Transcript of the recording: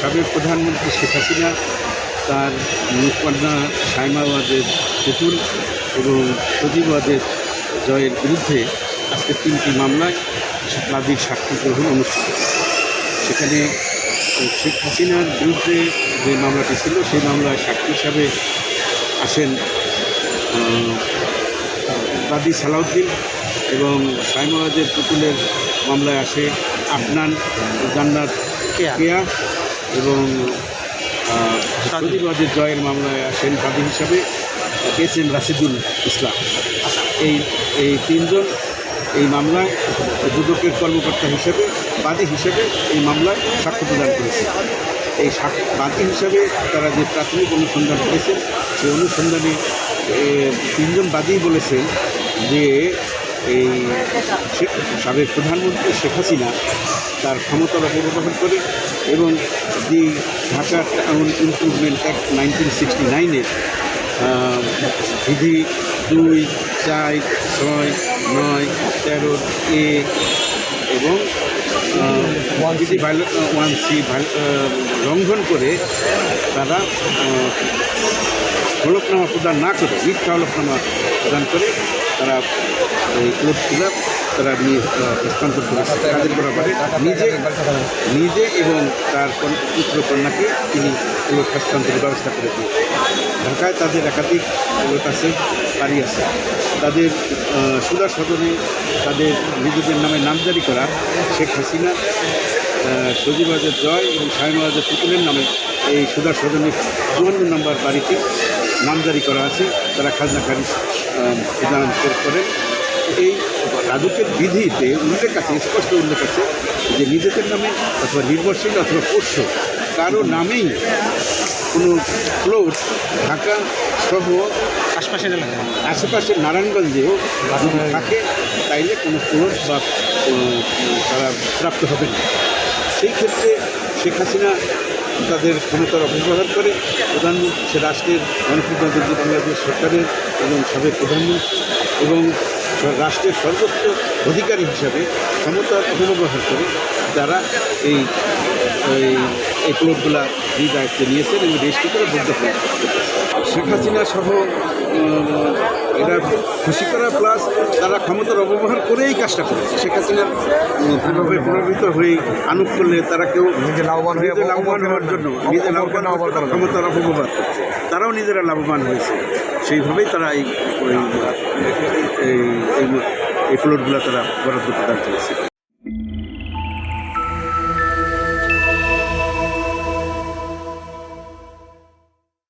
সাবেক প্রধানমন্ত্রী শেখ হাসিনা তার মুখকন্যা সাইমা ওয়াজের পুতুল এবং সজীব ওয়াজের জয়ের বিরুদ্ধে আজকে তিনটি মামলায় বাদীর সাক্ষী গ্রহণ অনুষ্ঠিত সেখানে শেখ হাসিনার বিরুদ্ধে যে মামলাটি ছিল সেই মামলায় সাক্ষী হিসাবে আসেন বাদী সালাউদ্দিন এবং সাইমাওয়াজের পুতুলের মামলায় আসে আফনান জান্নাত কেয়া। এবং সজীবাজের জয়ের মামলায় আসেন বাদী হিসাবে এস এম রাশিদুল ইসলাম। এই এই তিনজন এই মামলায় দুদকের কর্মকর্তা হিসেবে, বাদী হিসেবে এই মামলায় সাক্ষ্য প্রদান করেছে এই বাদী হিসাবে তারা যে প্রাথমিক অনুসন্ধান করেছেন সেই অনুসন্ধানে তিনজন বাদী বলেছেন যে এই সাবেক প্রধানমন্ত্রী শেখ হাসিনা তার ক্ষমতার অপব্যবহার করে এবং the Dhaka town improvement act nineteen sixty নাইনের বিধি দুই চার ছয় নয় তেরো এ এবং আহ, বিধি ওয়ান সি লঙ্ঘন করে তারা হলফনামা প্রদান না করে মিথ্যা হলফনামা প্রদান করে তারা এই প্লটগুলো তারা হস্তান্তর করেছে কাদের ব্যাপারে নিজে নিজে এবং তার পুত্র কন্যাকে তিনি প্লট হস্তান্তরের ব্যবস্থা করে দিয়েছেন। ঢাকায় তাদের একাধিক প্লট আছে বাড়ি আছে। তাদের সুদা সদনে তাদের নিজেদের নামে নামজারি করা শেখ হাসিনা আহ, সজীবাজের জয় এবং শাহিনওয়াজের পুতুলের নামে এই সুদা সদনের চুয়ান্ন নম্বর বাড়িটি নামজারি করা আছে। তারা খাজনা খারিজ প্রদান করেন। এই রাজুকের বিধিতে উল্লেখ আছে স্পষ্ট উল্লেখ আছে যে নিজেদের নামে অথবা নির্ভরশীল অথবা পোষ্য কারও নামেই কোনো প্লট ঢাকা সহ আশপাশের এলাকা। আশেপাশের নারায়ণগঞ্জেও থাকে তাইলে কোনো প্লট বা তারা প্রাপ্ত হবে না। সেই ক্ষেত্রে শেখ হাসিনা তাদের ক্ষমতার অপব্যবহার করে প্রধানমন্ত্রী সে রাষ্ট্রের গণপ্রজাতন্ত্রী বাংলাদেশ সরকারের এবং সাবেক প্রধানমন্ত্রী এবং রাষ্ট্রের সর্বোচ্চ অধিকারী হিসাবে ক্ষমতার অপব্যবহার করে তারা এই এই এই প্লটগুলা এই দায়িত্বে নিয়েছেন এবং দেশটি করে বদ্ধ শেখ হাসিনা সহ এরা খুশি করা প্লাস তারা ক্ষমতার অপব্যবহার করেই কাজটা করেছে। শেখ হাসিনার প্রভাবে প্রভাবিত হয়ে আনুক করলে তারা কেউ নিজে লাভবান হয়ে লাভবান হওয়ার জন্য নিজে লাভবান হওয়ার ক্ষমতার অপব্যবহার করছে। তারাও নিজেরা লাভবান হয়েছে। সেইভাবেই তারা এই এই এই তারা বরাদ্দ প্রদান করেছে।